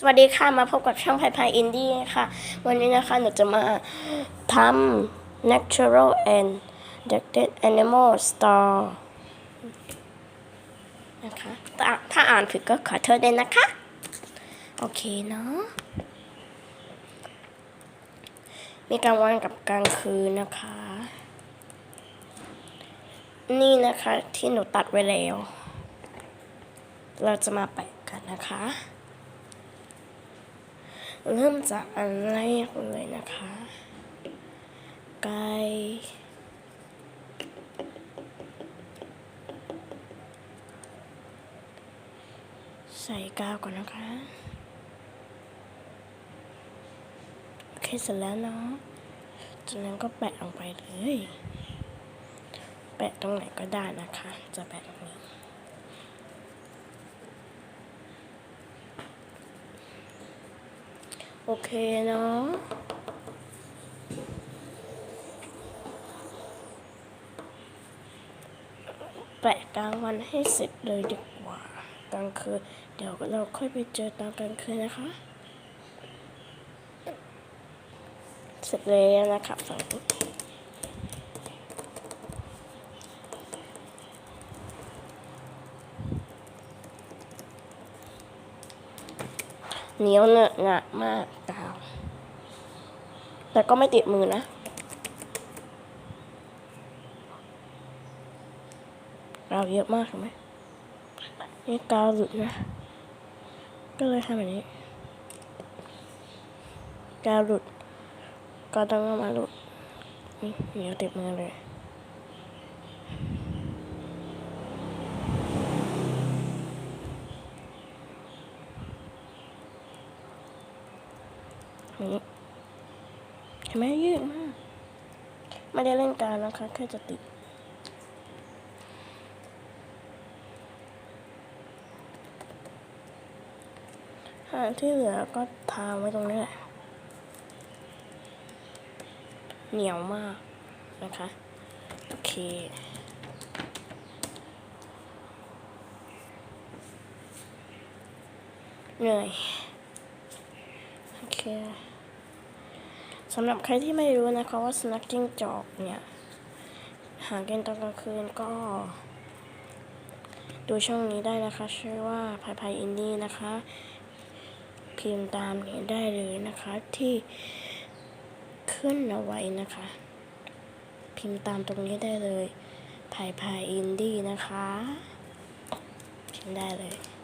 สวัสดีค่ะมาพบกับช่องไพพายอินดี้ค่ะ วันนี้นะคะหนูจะมาทำ natural and dead animal store นะคะถ้าถ้าอ่านผิดก็ขอโทษด้วยนะคะ โอเคเนาะมีกลางวันกับกลางคืนนะคะ นี่นะคะที่หนูตัดไว้แล้ว เราจะมาแปะกันนะคะ เริ่มจากอันแรกเลยนะคะ ไก่ใส่กาวก่อนนะคะโอเคเสร็จแล้วเนาะจากนั้นก็แปะลงไปเลย แปะตรงไหนก็ได้นะคะ จะแปะตรงนี้ โอเคเนาะแปะกลางวันให้เสร็จเลยดีกว่ากลางคืนเดี๋ยวเราค่อยไปเจอตอนกลางคืนนะคะ เสร็จแล้วนะครับสองนี้ เหนียวเนอะหนะมากกาว แต่ก็ไม่ติดมือนะ กาวเยอะมากเห็นไหมนี่กาวหลุดนะ ก็เลยทำแบบนี้ กาวหลุด ก็ต้องเอามาหลุดนี่เหนียวติดมือเลย นี่เห็นไหมยืดมาก ไม่ได้เล่นการนะคะ แค่จะติดหาที่เหลือก็ทาไว้ตรงนี้แหละ เหนียวมากนะคะ โอเคเหนื่อย สำหรับใครที่ไม่รู้นะคะว่าสนักจิ้งจอกเนี่ย หากินตอนกลางคืนก็ ดูช่องนี้ได้นะคะ ชื่อว่าพายพายอินดี้นะคะ พิมพ์ตามนี้ได้เลยนะคะที่ขึ้นเอาไว้นะคะ พิมพ์ตามตรงนี้ได้เลยพายพายอินดี้นะคะ พิมพ์ได้เลย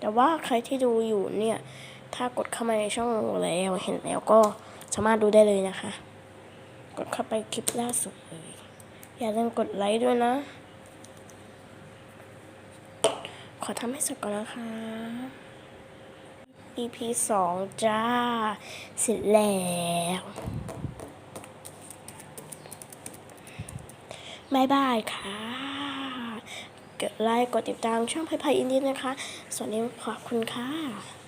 แต่ว่าใครที่ดูอยู่เนี่ย ถ้ากดเข้ามาในช่องแล้วเห็นแล้วก็สามารถดูได้เลยนะคะ กดเข้าไปคลิปล่าสุดเลย อย่าลืมกดไลค์ด้วยนะ ขอทำให้เสร็จก่อนนะคะ EP สองจ้า เสร็จแล้วบายบายค่ะ ดไลค์ กดติดตามช่องไพพายอินดี้นะคะ สวัสดีขอบคุณค่ะ